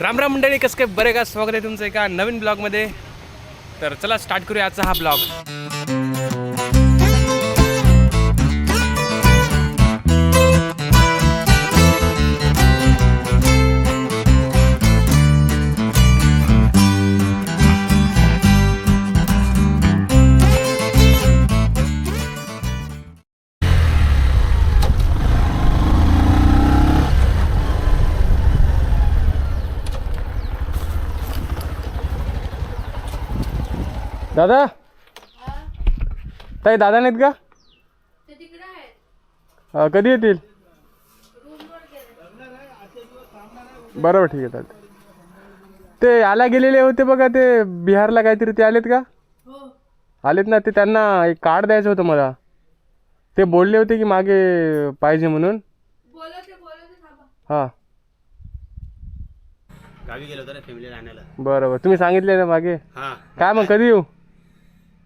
राम राम मंडळी कसं काय बरे का? स्वागत आहे तुमचं एका नवीन ब्लॉगमध्ये. तर चला स्टार्ट करूया आजचा हा ब्लॉग. दादा? ताई दादा नाहीत का? ते तिकडे आहेत. अं, कधी येतील? बरोबर ठीक आहे चालतं ते आला गेलेले होते बघा ते बिहारला काहीतरी ते आलेत का? हो. आलेत ना ते त्यांना एक कार्ड द्यायचं होतं मला. ते बोलले होते की मागे पाहिजे म्हणून. हां. गावी गेलो होतो ना फॅमिली राहण्याला बरं बरं. तुम्ही सांगितले ना मागे. हां. काय मग कधी येऊ?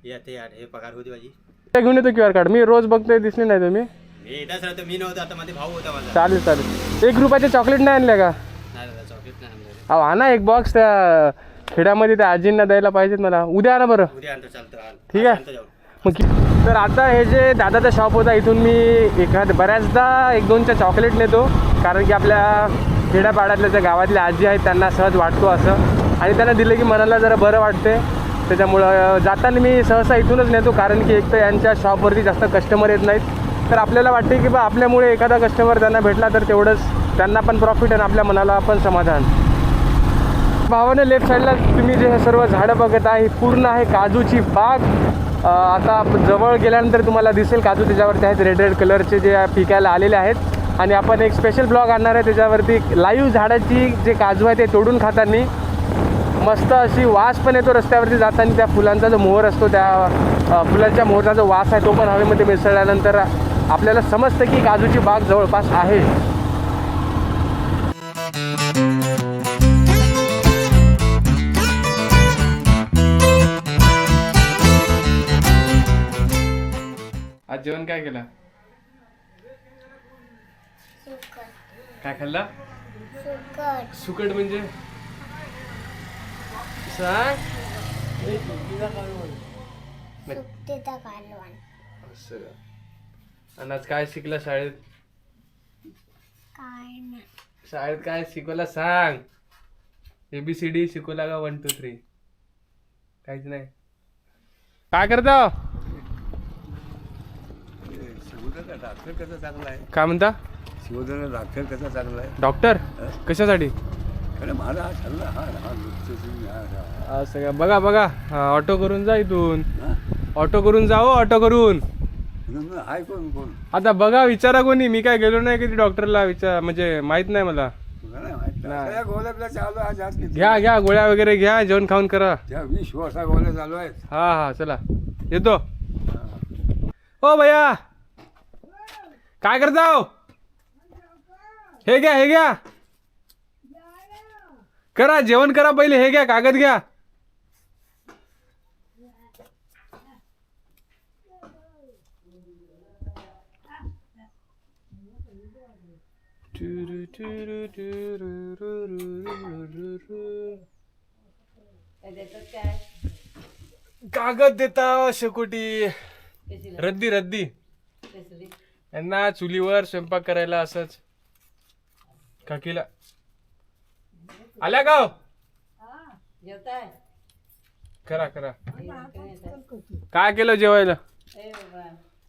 या ते यार हे पगार होती माझी. ते घेऊन येतो क्यू आर कार्ड मी रोज बघतोय दिसले नाही तुम्ही. मी येतच राहतो मी नव्हतो आता माझे भाऊ होता माझा. चालेल चालेल. एक रुपयाचे चॉकलेट नाही आणले का? नाही दादा चॉकलेट नाही आणलं. अहो आणा एक बॉक्स त्या खेड्यामध्ये त्या आजींना द्यायला पाहिजेत मला. उद्या आणा बरं. उद्या आणतो चालतं आण. ठीक आहे. आणतो जाऊन मग कि- तर आता हे जे दादाचा शॉप होता इथून मी एखाद बऱ्याचदा एक दोनच्या चॉकलेट नेतो. कारण की आपल्या खेड्यापाड्यातल्या ज्या गावातल्या आजी आहेत त्यांना सहज वाटतो असं. आणि त्यांना दिलं की मनाला जरा बरं वाटते त्याच्यामुळं जाताना मी सहसा इथूनच नेतो कारण की एक तर यांच्या शॉपवरती जास्त कस्टमर येत नाहीत. तर आपल्याला वाटते की बा आपल्यामुळे एखादा कस्टमर त्यांना भेटला तर तेवढंच त्यांना पण प्रॉफिट आणि आपल्या मनाला पण समाधान. भावाने लेफ्ट साईडला तुम्ही जे हे सर्व झाडं बघत आहे ही पूर्ण आहे काजूची बाग. आता जवळ गेल्यानंतर तुम्हाला दिसेल काजू त्याच्यावरती आहेत रेड रेड कलरचे जे पिकायला आलेले आहेत. आणि आपण एक स्पेशल ब्लॉग आणणार आहे त्याच्यावरती लाईव्ह झाडाची जे काजू आहे ते तोडून खाताना मस्त अशी वास पण येतो रस्त्यावरती जाताना. त्या फुलांचा जो मोहर असतो त्या फुलांच्या मोहरचा जो वास आहे तो पण हवेमध्ये मिसळल्यानंतर आपल्याला समजतं की काजूची बाग जवळपास आहे. आज जेवण काय केलं? काय खाल्ला? सुकट म्हणजे? सांग सुट्टीचा कालवण. असं का? आणि आज काय शिकला शाळेत? काय नाही. शाळेत काय शिकवला सांग. एबीसीडी शिकवला का वन टू थ्री काहीच नाही. काय करता? शिवोदर डॉक्टर कसं चांगला आहे? काय म्हणता? शिवोदर डॉक्टर कसं चांगला आहे? डॉक्टर कशासाठी? मला हा हा हा हा हा. असं का बघा बघा हा, ऑटो करून जा इथून. हा? ऑटो करून जा हो ऑटो करून? म्हणून मग हाय कोण कोण? आता बघा विचारा कोणी. मी काय गेलो नाही कधी डॉक्टरला विचार म्हणजे माहीत नाही मला. तुला नाही माहीत. नाही. सगळ्या गोळ्यातला चालू किती. घ्या घ्या गोळ्या वगैरे घ्या जेवण खाऊन करा. त्या वीस वर्षा गोळ्या चालू आहेत. हा हा चला. येतो. ओ भैया! काय करता हो? हे घ्या हे घ्या. करा जेवण करा पहिले हे घ्या कागद घ्या. कागद देता शेकोटी. रद्दी रद्दी. यांना चुलीवर स्वयंपाक करायला असंच काकीला आल्या गाव करा करा. काय केलं जेवायला?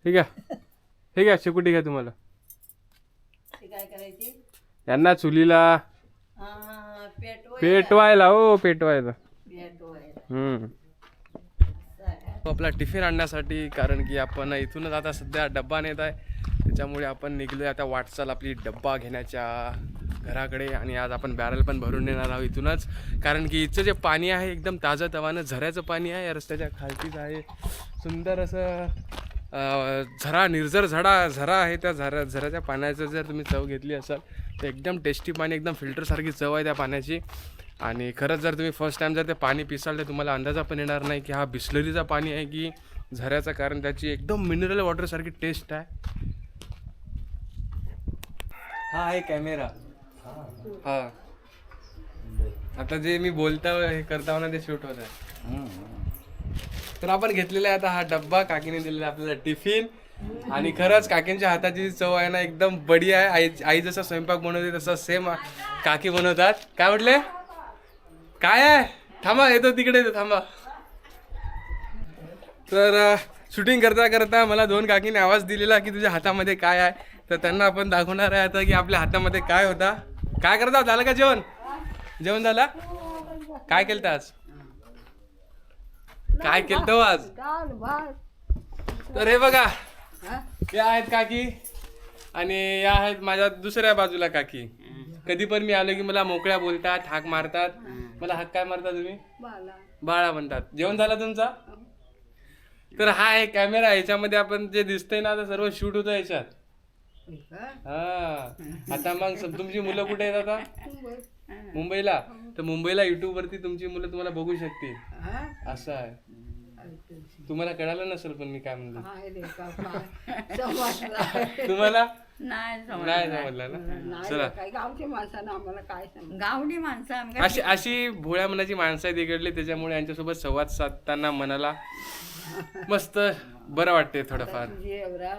ठीक आहे. ठीक आहे शेकोटी घ्या तुम्हाला. काय करायची? यांना चुलीला हा पेटवाय पेटवायला हो पेटवायला. पेटवाय हम्म. आपला टिफिन आणण्यासाठी कारण की आपण इथूनच आता सध्या डब्बा नेत आहे. त्याच्यामुळे आपण निघलोय. आता वाटचाल आपली डब्बा घेण्याच्या घराकडे आणि आज आपण बॅरल पण भरून नेणार आहोत इथूनच. कारण की इथचं जे पाणी आहे एकदम ताजं तवानं झऱ्याचं पाणी आहे या रस्त्याच्या खालतीच आहे. सुंदर असं झरा निर्जर झडा झरा आहे त्या झरा झऱ्याच्या पाण्याचं जर तुम्ही चव घेतली असाल तर एकदम टेस्टी पाणी एकदम फिल्टरसारखी चव आहे त्या पाण्याची. आणि खरंच जर तुम्ही फर्स्ट टाइम जर ते पाणी पिसाल तर तुम्हाला अंदाजा पण येणार नाही की हा बिस्लरीचा पाणी आहे की झऱ्याचा कारण त्याची एकदम मिनरल वॉटरसारखी टेस्ट आहे. हा आहे कॅमेरा हा. आता जे मी बोलता हे करता ना ते शूट होत आहे. तर आपण घेतलेला आहे आता हा डब्बा. काकीने दिलेला आहे आपल्याला टिफिन. आणि खरंच काकींच्या हाताची चव आहे ना एकदम बडी आहे. आई आई जसा स्वयंपाक बनवते तसा सेम काकी बनवतात. काय म्हटले? काय आहे? थांबा येतो तिकडे येतो थांबा. तर शूटिंग करता करता मला दोन काकीने आवाज दिलेला की तुझ्या हातामध्ये काय आहे? तर त्यांना आपण दाखवणार आहे आता की आपल्या हातामध्ये काय होता. काय करता झालं का जेवण? जेवण झालं? काय केलं आज? काय केलं आज? तर हे बघा या आहेत काकी आणि या आहेत माझ्या दुसऱ्या बाजूला काकी. कधी पण मी आलो की मला मोकळ्या बोलतात हाक मारतात. मला हाक काय मारता तुम्ही? बाळा म्हणतात. जेवण झालं तुमचा? तर हा आहे कॅमेरा याच्यामध्ये आपण जे दिसतंय ना आता सर्व शूट होतं याच्यात. हा. आता मग तुमची मुलं कुठे आहेत आता? मुंबईला? तर मुंबईला युट्यूब वरती तुमची मुलं तुम्हाला बघू शकतील. असं आहे. तुम्हाला कळालं नसेल पण मी काय म्हणलं. तुम्हाला? नाही नाही समजलं ना? चला. गावची माणसानं आम्हाला काय सांग गावडी माणसं अशी अशी भोळ्या मनाची माणसं आहेत इकडली त्याच्यामुळे यांच्यासोबत संवाद साधताना मनाला मस्त बरं वाटते थोडंफार. तुझी एवढा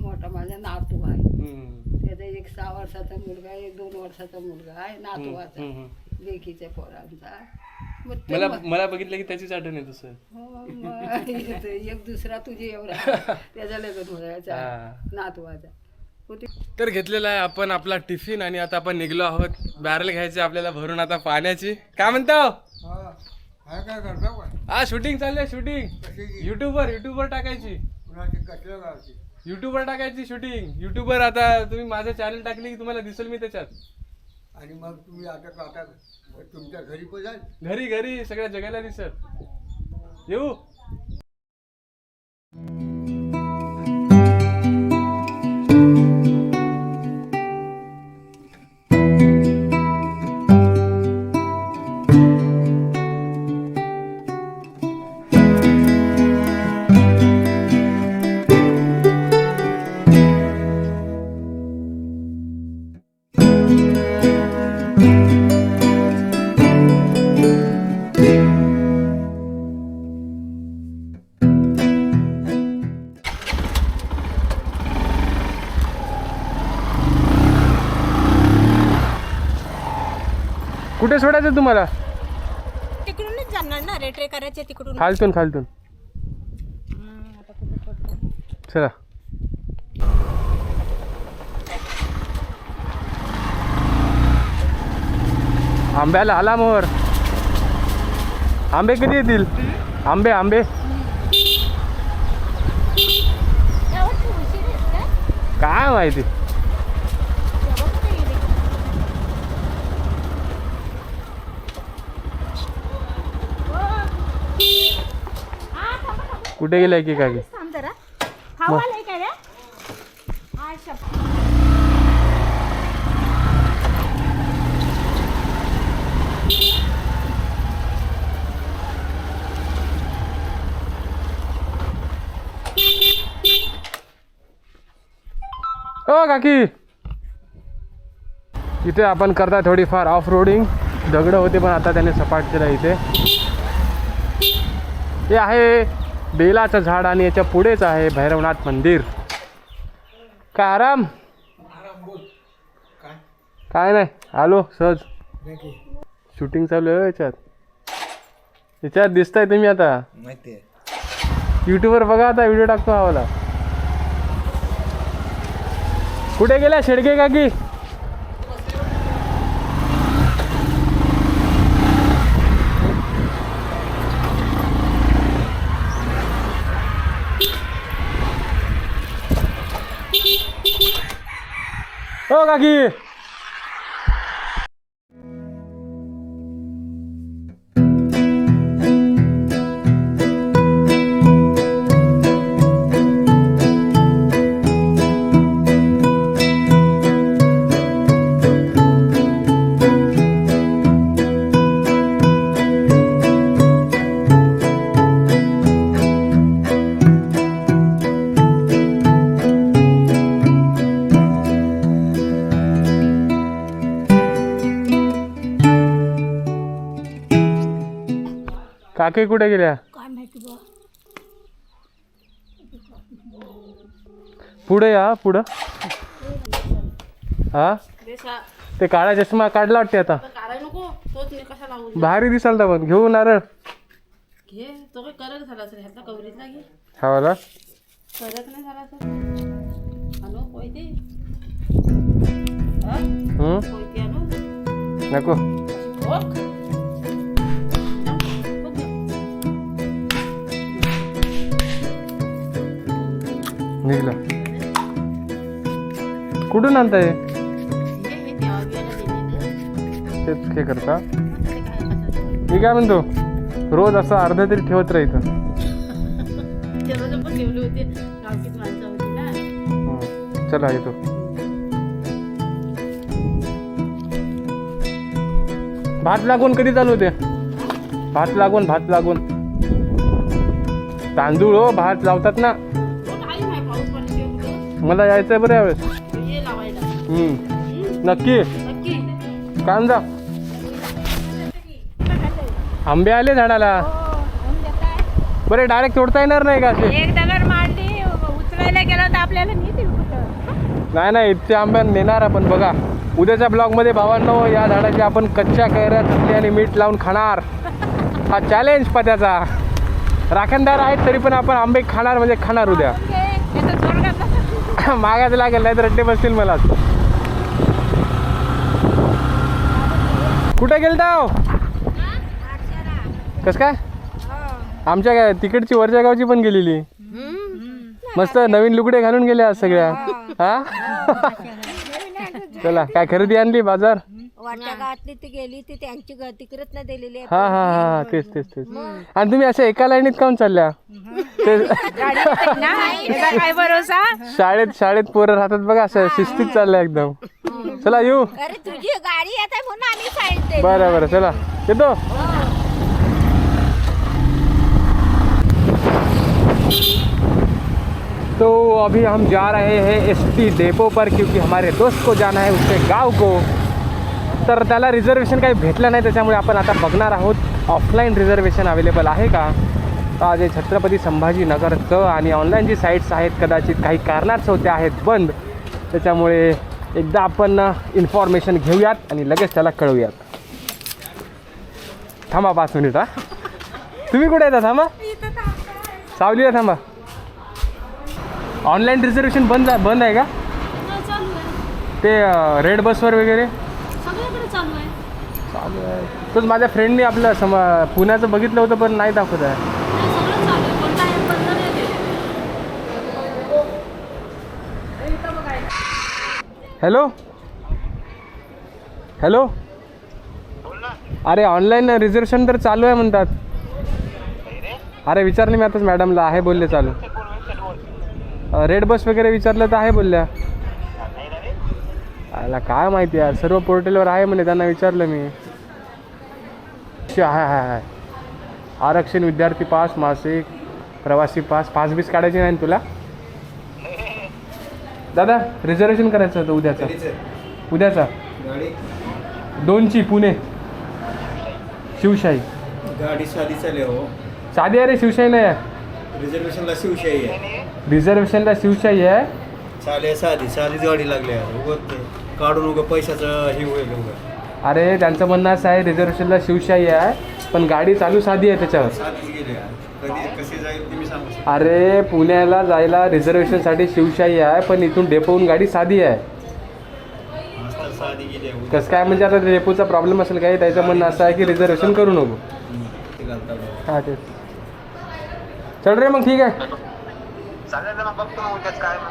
मोठा माझा नातू आहे. हम्म. त्याचा एक सहा वर्षाचा मुलगा एक दोन वर्षाचा मुलगा आहे नातवाचा हम्म. लेकीच्या पोरांचा. मग ते मला मग- मला बघितलं की त्याचीच आठवण येत सर हो, मग एक दुसरा तुझी एवढा. त्याचा लग्न व्हायचा हा. नातवाचा हो ते तर घेतलेला आहे आपण आपला टिफिन आणि आता आपण निघलो आहोत. बॅरल घ्यायचे आपल्याला भरून आता पाण्याची. काय म्हणतो काय काय करता हा शूटिंग चालली शूटिंग युट्यूबवर युट्यूबवर टाकायची. कुणाची कसलं गावची? युट्यूबवर टाकायची शूटिंग युट्यूबवर आता तुम्ही माझं चॅनल टाकले की तुम्हाला दिसेल मी त्याच्यात. आणि मग तुम्ही आता आता तुमच्या घरी पण जाल घरी घरी सगळ्या जगाला दिसत. येऊ? सोडायचं तुम्हाला? तिकडूनच जाणार ना रेट्रे करायचे तिकडून. खालतून खालतून. चला. आंब्याला आला मोहर आंबे कधी येतील? आंबे आंबे. काय माहिती? कुठे गेलाय की थांब जरा. रे? शप- ओ काकी. इथे आपण करता थोडीफार ऑफ रोडिंग दगड होते पण आता त्याने सपाट केलं इथे. हे आहे. बेलाचं झाड आणि याच्या पुढेच आहे भैरवनाथ मंदिर. काय आराम काय नाही आलो सहज. शूटिंग चालू आहे याच्यात. याच्यात दिसताय तुम्ही आता. माहिती युट्यूबवर बघा आता व्हिडिओ टाकतो हा वाला कुठे गेल्या शेडके काकी? हो काकी कुठे गेल्या? काय माहिती बा पुढे या पुढं. हा? ते काळा चष्मा काढला वाटते आता. काढाय नको तोच मी कसा लावू? भारी दिसाल तर पण. घेऊ नारळ. घे तो काय करत झाला सर ह्यातला कवरीतला घे. हा वाला करत नाही झाला सर आणू कोयते? हा? हम्म? कोयते आणू नको. ओक निघलं. कुठून आणताय? तेच हे करता. मी काय म्हणतो? रोज असं अर्धा तरी ठेवत राहायचं चला येतो भात लागून कधी चालू होते? भात लागून भात लागून. तांदूळ हो भात लावतात ना. मला यायचंय बरं यावेळेस. ये लावायला. हम्म. नक्की? नक्की. कांदा. आंबे आले झाडाला. बरे डायरेक्ट तोडता येणार नाही का असे? एक दगड मांडली उचलायला गेला तर आपल्याला नेतील कुठं? नाही नाही इतके आंब्या नेणार आपण बघा. उद्याच्या ब्लॉगमध्ये भावांनो या झाडाची आपण कच्च्या कैऱ्या चटणी आणि मीठ लावून खाणार. हा चॅलेंज पत्याचा. राखणदार आहेत तरी पण आपण आंबे खाणार म्हणजे खाणार उद्या. मागायचं लागेल नाही तर रट्टे बसतील मला कुठे गेलता हो? कस काय? आमच्या काय तिकडची वरच्या गावची पण गेलेली. मस्त नवीन लुगडे घालून गेल्या आज सगळ्या. हा? चला काय खरेदी आणली बाजार? ती गेली ती त्यांची घर तिकडेच ना दिलेली आहे. हा हा हा तेच तेच तेच. आणि तुम्ही अशा एका लाईनीत काऊन चालल्या? काय भरोसा? शाळेत शाळेत पोरं राहतात बघा असं शिस्तीत चालल्या एकदम. चला येऊ. अरे तुझी गाडी येत आहे म्हणून आम्ही बरं बरं चला. येतो. तो अभी हम जा रहे हैं एस टी डेपो पर क्योंकि हमारे दोस्त को जाना है उसके गाव को। तर त्याला रिझर्वेशन काही भेटलं नाही त्याच्यामुळे आपण आता बघणार आहोत. ऑफलाईन रिझर्वेशन अवेलेबल आहे का? हे छत्रपती संभाजीनगरचं आणि ऑनलाईन जी साईट्स आहेत कदाचित काही कारणास्तव त्या आहेत बंद. त्याच्यामुळे एकदा आपण इन्फॉर्मेशन घेऊयात आणि लगेच त्याला कळवूयात. थांबा पाच मिनिट हा. तुम्ही कुठे येता थांबा. सावलीला थांबा. ऑनलाईन रिझर्वेशन बंद बंद आहे का? ते रेड बसवर वगैरे? चालू आहे. तोच माझ्या फ्रेंडने आपलं सम पुण्याचं बघितलं होतं पण नाही दाखवत आहे. हॅलो? हॅलो? अरे ऑनलाईन रिझर्वेशन तर चालू आहे म्हणतात. अरे विचारले मी आताच मॅडमला आहे बोलले चालू. रेड बस वगैरे विचारलं तर आहे बोलल्या. अला काय माहिती यार सर्व पोर्टलवर आहे म्हणे त्यांना विचारलं मी. हाय आहे आहे आरक्षण विद्यार्थी पास मासिक प्रवासी पास पास बीस काढायची नाही तुला? दादा रिझर्वेशन करायचं होतं उद्याचा. उद्याचा? गाडी. दोनची पुणे. शिवशाही. गाडी साधी चालली हो. साधी अरे शिवशाही नाही आहे रिझर्वेशनला शिवशाही आहे. रिझर्वेशनला शिवशाही आहे. चाले साधी साधीच गाडी लागली आहे. उगत ते. काढून उगं पैशाचं हे होईल उगं अरे त्यांचं म्हणणं असं आहे रिझर्वेशनला शिवशाही आहे पण गाडी चालू साधी आहे त्याच्यावर. साधीच गेली आहे. कधी कशी जाईल तुम्ही सांगू शकता. अरे पुण्याला जायला रिझर्वेशनसाठी शिवशाही आहे पण इथून डेपोहून गाडी साधी आहे. मस्त साधी गेली आहे. उगं कसं काय म्हणजे आता डेपोचा प्रॉब्लेम असेल काय? त्याचं म्हणणं असं आहे की रिझर्वेशन करू नको. ते घालता बघा. हां तेच चल रे मग ठीक आहे.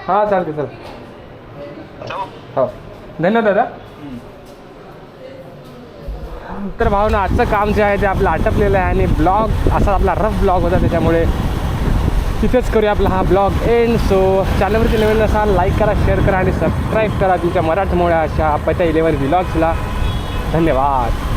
हां चालते चल हो. धन्यवाद दादा. तर भावना आजचं काम जे आहे ते आपलं आटपलेलं आहे आणि ब्लॉग असा आपला रफ ब्लॉग होता त्याच्यामुळे तिथेच करूया आपला हा ब्लॉग एंड सो चॅनलवरती नवीन असाल लाईक करा शेअर करा आणि सबस्क्राईब करा. तुमच्या मराठमोळ्या अशा पत्या इलेवन ब्लॉग्सला धन्यवाद.